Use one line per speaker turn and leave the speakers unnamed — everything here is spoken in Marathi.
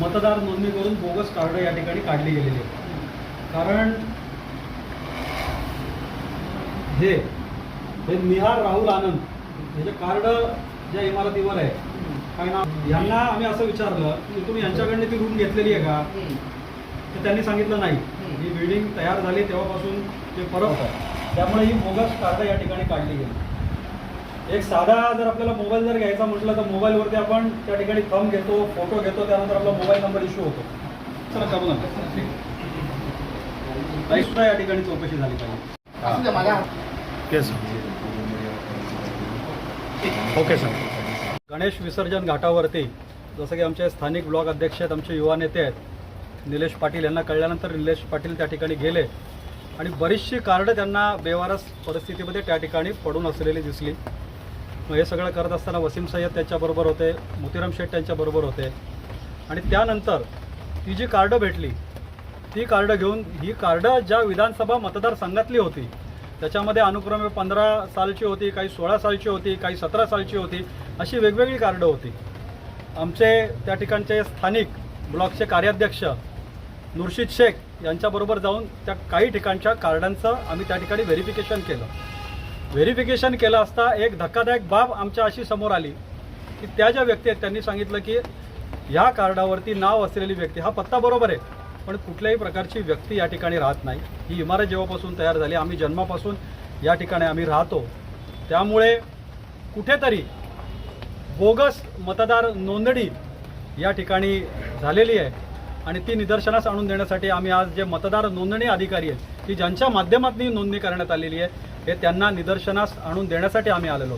मतदार नोंदणी करून बोगस कार्ड या ठिकाणी काढली गेलेली आहे. कारण हे हे निहार राहुल आनंद हे जे कार्ड ज्या इमारतीवर आहे काय नाव? यांना आम्ही असं विचारलं की तुम्ही यांच्याकडनं ती रूम घेतलेली आहे का? तर त्यांनी सांगितलं नाही. ही बिल्डिंग तयार झाली तेव्हापासून ते परत आहे. त्यामुळे ही बोगस कार्ड या ठिकाणी काढली गेली. एक साधा जर आपल्याला मोबाईल जर घ्यायचा म्हटलं तर मोबाईलवरती आपण त्या ठिकाणी थंब घेतो फोटो घेतो त्यानंतर आपला मोबाईल नंबर इश्यू होतो. चला करू नका ताई सुद्धा या ठिकाणी चौकशी झाली पाहिजे.
ओके सर
गणेश विसर्जन घाटावरती जसं की आमचे स्थानिक ब्लॉक अध्यक्ष आहेत आमचे युवा नेते आहेत निलेश पाटील यांना कळल्यानंतर निलेश पाटील त्या ठिकाणी गेले. आणि बरीचशी कार्ड त्यांना बेवारस परिस्थितीमध्ये त्या ठिकाणी पडून असलेली दिसली. मग हे सगळं करत असताना वसीम सय्यद त्यांच्याबरोबर होते मोतीराम शेठ त्यांच्याबरोबर होते. आणि त्यानंतर ती जी कार्ड भेटली ती कार्ड घेऊन ही कार्ड ज्या विधानसभा मतदारसंघातली होती त्याच्यामध्ये अनुक्रमे पंधरा सालची होती काही सोळा सालची होती काही सतरा सालची होती अशी वेगवेगळी कार्ड होती. आमचे त्या ठिकाणचे स्थानिक ब्लॉकचे कार्याध्यक्ष नुरशीद शेख यांच्याबरोबर जाऊन त्या काही ठिकाणच्या कार्डांचं आम्ही त्या ठिकाणी व्हेरिफिकेशन केलं. व्हेरिफिकेशन केलं असता एक धक्कादायक बाब आमच्या अशी समोर आली की त्या ज्या व्यक्ती आहेत त्यांनी सांगितलं की ह्या कार्डावरती नाव असलेली व्यक्ती हा पत्ता बरोबर आहे पण कुठल्याही प्रकारची व्यक्ती या ठिकाणी राहत नाही. ही इमारत जेव्हापासून तयार झाली आम्ही जन्मापासून या ठिकाणी आम्ही राहतो. त्यामुळे कुठेतरी बोगस मतदार नोंदणी या ठिकाणी झालेली आहे आणि ती निदर्शनास आणून देण्यासाठी आम्ही आज जे मतदार नोंदणी अधिकारी आहेत की ज्यांच्या माध्यमातून नोंदणी करण्यात आलेली आहे हे त्यांना निदर्शनास आणून देण्यासाठी आम्ही आलेलो